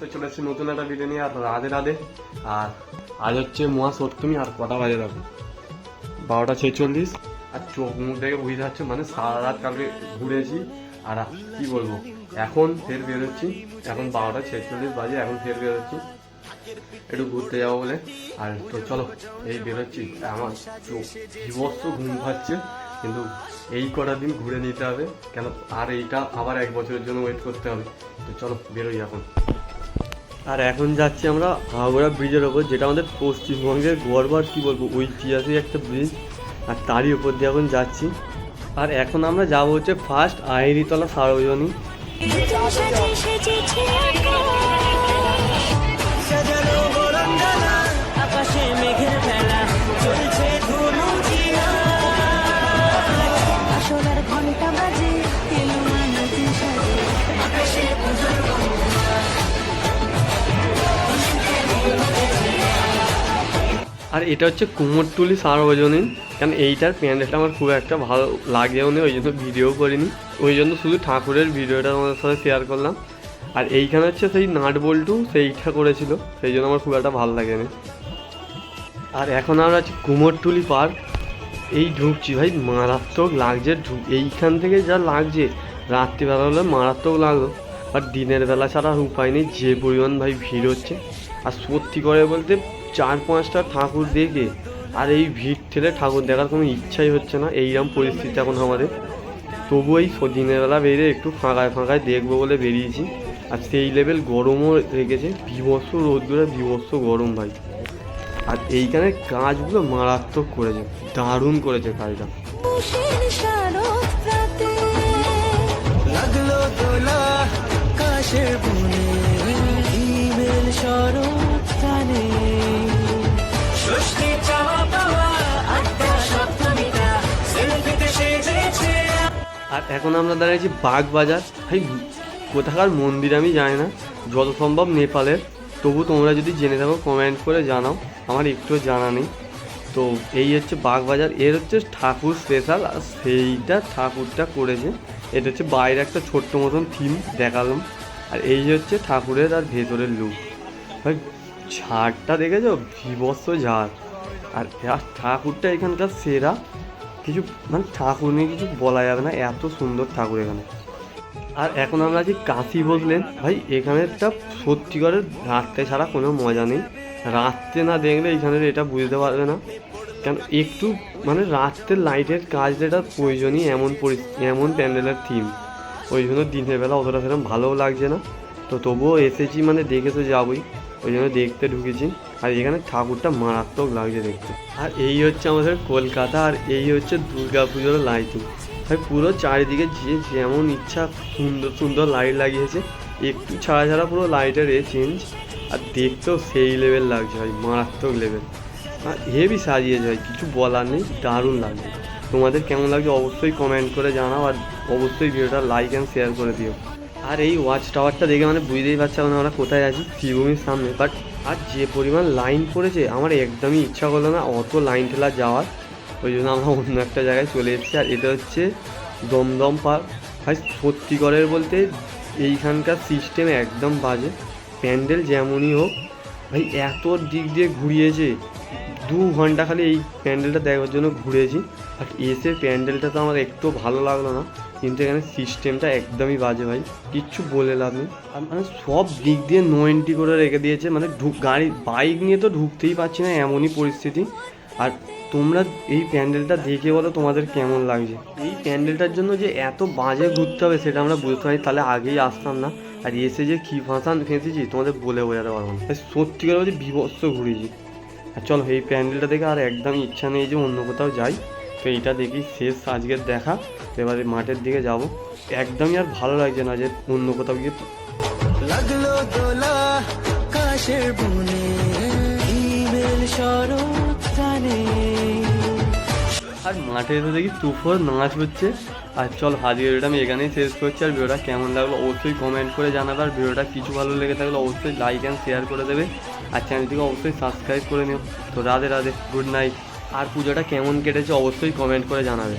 তো চলে এসেছি নতুন একটা ভিডিও নিয়ে, আর রাধে রাধে। আর আজ হচ্ছে মহা সপ্তমী আর কটা বাজে রাখো বারোটা ছেচল্লিশ, আর চোখ মুখ দেখে বুঝতে পারছ মানে সারা রাত কালকে ঘুরেছি। আর কি বলব? এখন ফের বেরোচ্ছি। এখন বারোটা ছেচল্লিশ বাজে, এখন ফের বেরোচ্ছি। একটু ঘুরতে যাব বলে। আর তো চলো, এই বেরোচ্ছি। আমার চোখ বিভৎস ঘুম পাচ্ছে, কিন্তু এই কটা দিন ঘুরে নিতে হবে। কেন? আর এইটা আবার এক বছরের জন্য ওয়েট করতে হবে। তো চলো, বেরোই এখন। আর এখন যাচ্ছি আমরা হাওড়া ব্রিজের ওপর, যেটা আমাদের পশ্চিমবঙ্গের গর্ব আর কী বলব, ঐতিহাসিক একটা ব্রিজ, আর তারই উপর দিয়ে এখন যাচ্ছি। আর এখন আমরা যাব হচ্ছে ফার্স্ট আইরিতলা সার্বজনীন। আর এটা হচ্ছে কুমোরটুলি সার্বজনীন। কারণ এইটার প্যান্ডেলটা আমার খুব একটা ভালো লাগেও নি ওই জন্য ভিডিও করিনি। ওই জন্য শুধু ঠাকুরের ভিডিওটা তোমাদের সাথে শেয়ার করলাম। আর এইখানে হচ্ছে সেই নাট বল্টু, সেইটা করেছিল। সেই জন্য আমার খুব একটা ভালো লাগেনি। আর এখন আমরা আছি কুমোরটুলি পার্ক। এই ঢুকছি ভাই, মারাত্মক লাগছে ঢুক এইখান থেকে যা লাগছে, রাত্রিবেলা হলে মারাত্মক লাগল। আর দিনের বেলা ছাড়া আর উপায় নেই, যে পরিমাণ ভাই ভিড় হচ্ছে। আর সত্যি করে বলতে চার পাঁচটা ঠাকুর দেখে আর এই ভিড় ঠেলে ঠাকুর দেখার কোনো ইচ্ছাই হচ্ছে না। এইরকম পরিস্থিতি এখন আমাদের। তবু এই দিনের বেলা বেরিয়ে একটু ফাঁকায় ফাঁকায় দেখব বলে বেরিয়েছি। আর সেই লেভেল গরমও রেখেছে বিভৎস রোদ্দুরে বিভৎস গরম ভাই। আর এইখানে কাজগুলো মারাত্মক করেছে। দারুণ করেছে কাজটা। লাগল দোলা কাশের আর এখন আমরা দাঁড়িয়েছি বাগ বাজার ভাই, কোথাকার মন্দির আমি জানি না। যত সম্ভব নেপালের। তবু তোমরা যদি জেনে থাকো কমেন্ট করে জানাও। আমার একটু জানা নেই। তো এই হচ্ছে বাগবাজার। এর হচ্ছে ঠাকুর স্পেশাল আর সেইটা ঠাকুরটা করেছে। এটা হচ্ছে বাইরে একটা ছোট্ট মতন থিম দেখালাম। আর এই হচ্ছে ঠাকুরের আর ভেতরের লুক ভাই, ঝাড়টা দেখেছ? বিভৎস ঝাড়। আর আর ঠাকুরটা এখানকার সেরা। কিছু মানে ঠাকুর নিয়ে কিছু বলা যাবে না, এত সুন্দর ঠাকুর এখানে। আর এখন আমরা আছি কাশি বসলেন ভাই, এখানেরটা সত্যিকারের রাত্রে ছাড়া কোনো মজা নেই। রাত্রে না দেখলে এখানের এটা বুঝতে পারবে না। কেন, একটু মানে রাত্রের লাইটের কাজ যেটা প্রয়োজনই এমন এমন প্যান্ডেলের থিম ওই জন্য দিনের বেলা অতটা সেরকম ভালোও লাগছে না। তো তবুও এসেছি মানে দেখে তো যাবোই। ওই জন্য দেখতে ঢুকেছি। আর এখানে ঠাকুরটা মারাত্মক লাগছে দেখতে। আর এই হচ্ছে আমাদের কলকাতা, আর এই হচ্ছে দুর্গা পুজোর লাইটিং। ভাই পুরো চারিদিকে যে যেমন ইচ্ছা সুন্দর সুন্দর লাইট লাগিয়েছে, একটু ছাড়া ছাড়া পুরো লাইটের এ চেঞ্জ আর দেখতেও সেই লেভেল লাগছে ভাই, মারাত্মক লেভেল আর হেভি সাজিয়েছে ভাই, কিছু বলার নেই, দারুণ লাগছে। তোমাদের কেমন লাগছে অবশ্যই কমেন্ট করে জানাও, আর অবশ্যই ভিডিওটা লাইক অ্যান্ড শেয়ার করে দিও। আর এই ওয়াচ টাওয়ারটা দেখে মানে বুঝতেই পারছি এখন আমরা কোথায় আছি শ্রীভূমির সামনে। বাট আর যে পরিমাণ লাইন পড়েছে, আমার একদমই ইচ্ছা করল না অত লাইন ঠেলা যাওয়ার। ওই জন্য আমরা অন্য একটা জায়গায় চলে এসেছি। আর এটা হচ্ছে দমদম পার্ক ভাই সত্যিকরের বলতে এইখানকার সিস্টেম একদম বাজে। প্যান্ডেল যেমনই হোক, ভাই, এত দিক দিয়ে ঘুরিয়েছে। দু ঘণ্টা খালি এই প্যান্ডেলটা দেখার জন্য ঘুরেছি। আর এসে প্যান্ডেলটা তো আমার একটু ভালো লাগল না। কিন্তু এখানে সিস্টেমটা একদমই বাজে ভাই। কিচ্ছু বলে লাভ নেই। মানে সব দিক দিয়ে নো এন্ট্রি করে রেখে দিয়েছে। মানে ঢুক গাড়ি বাইক নিয়ে তো ঢুকতেই পারছি না এমনই পরিস্থিতি। আর তোমরা এই প্যান্ডেলটা দেখে বলো তোমাদের কেমন লাগছে। এই প্যান্ডেলটার জন্য যে এত বাজে ঘুরতে হবে সেটা আমরা বুঝতে পারি তাহলে আগেই আসতাম না। আর এসে যে কী ফাঁসান ফেঁসেছি, তোমাদের বলে বোঝাতে পারব না। সত্যি করে বলছি, বিভৎস ঘুরেছি। আর চলো, এই প্যান্ডেলটা দেখে আর একদম ইচ্ছা নেই যে অন্য কোথাও যাই। তো এইটা দেখি, শেষ আজকের দেখা। তো এবারে মাঠের দিকে যাব। একদমই আর ভালো লাগছে না যে অন্য কোথাও গিয়ে লাগল দোলা কাশের বুনে ইমেল শরৎ আর মাঠে এসে দেখি তুফর নাচ হচ্ছে। আর চল আজকের ভিডিওটা আমি এখানেই শেষ করছি। আর ভিডিওটা কেমন লাগল অবশ্যই কমেন্ট করে জানাবে। আর ভিডিওটা কিছু ভালো লেগে থাকলে অবশ্যই লাইক অ্যান্ড শেয়ার করে দেবে। আর চ্যানেলটিকে অবশ্যই সাবস্ক্রাইব করে নিও। তো রাধে রাধে গুড নাইট আর পুজোটা কেমন কেটেছে অবশ্যই কমেন্ট করে জানাবে।